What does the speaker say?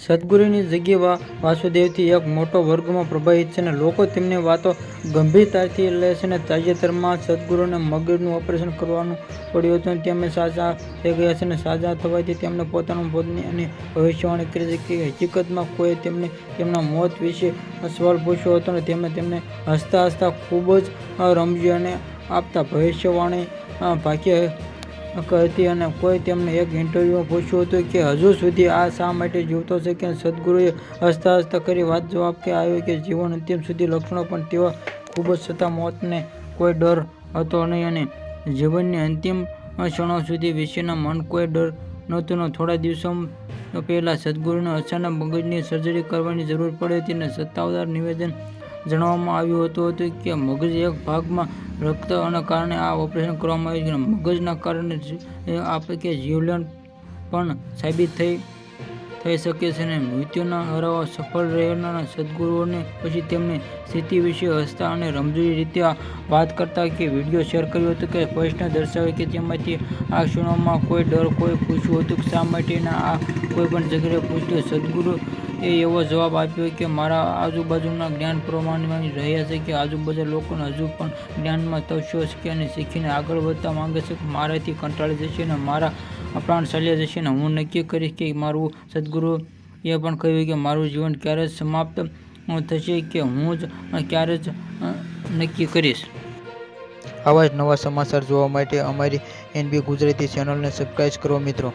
સદગુરુની જગ્યા વાસુદેવથી એક મોટો વર્ગમાં પ્રભાવિત છે અને લોકો તેમની વાતો ગંભીરતાથી લે છે અને તાજેતરમાં સદગુરુને મગજનું ઓપરેશન કરવાનું પડ્યું હતું અને તેમને સાજા થઈ ગયા છે અને સાજા થવાથી તેમણે પોતાનું પોતની અને ભવિષ્યવાણી કરી છે કે હકીકતમાં કોઈ તેમને તેમના મોત વિશે સવાલ પૂછ્યો હતો અને તેમણે તેમને હસતા હસતા ખૂબ જ રમજી અને આપતા ભવિષ્યવાણી ભાગ્ય હતી અને કોઈ તેમને એક ઇન્ટરવ્યુમાં પૂછ્યું હતું કે હજુ સુધી આ શા માટે જીવતો છે કે સદગુરુએ હસતા હસતા કરી વાત જવાબ કે આવ્યો કે જીવન અંતિમ સુધી લક્ષણો પણ તેવા ખૂબ જ છતાં મોતને કોઈ ડર હતો નહીં અને જીવનની અંતિમ ક્ષણો સુધી વિશેના મન કોઈ ડર નહોતો થોડા દિવસો પહેલાં સદગુરુને અચાનક મગજની સર્જરી કરવાની જરૂર પડી હતી અને સત્તાવાર નિવેદન જણાવવામાં આવ્યું હતું કે મગજ એક ભાગમાં રક્ત અને કારણે આ ઓપરેશન કરવામાં આવ્યું છે. મગજના કારણે આપે કે જીવલેણ પણ સાબિત થઈ થઈ શકે છે અને મૃત્યુના હરાવા સફળ રહેનારા સદગુરુઓને પછી તેમની સ્થિતિ વિશે હસતા અને રમજૂરી રીતે વાત કરતા કે વીડિયો શેર કર્યો હતો કે પ્રશ્ન દર્શાવે કે તેમાંથી આ ક્ષણોમાં કોઈ ડર, કોઈ પૂછવું હતું શા માટેના આ કોઈ પણ જગ્યાએ પૂછતું સદગુરુ એ એવો જવાબ આપ્યો કે મારા આજુબાજુના જ્ઞાન પ્રમાણમાં રહ્યા છે કે આજુબાજુ લોકોને હજુ પણ જ્ઞાનમાં તવશો છે અને શીખીને આગળ વધતા માંગે છે કે મારાથી કંટાળી જશે અને મારા પ્રાણ ચાલ્યા જશે અને હું નક્કી કરીશ કે મારું સદગુરુ એ પણ કહ્યું કે મારું જીવન ક્યારે જ સમાપ્ત થશે કે હું જ ક્યારે જ નક્કી કરીશ. આવા જ નવા સમાચાર જોવા માટે અમારી એનબી ગુજરાતી ચેનલને સબસ્ક્રાઈબ કરો મિત્રો.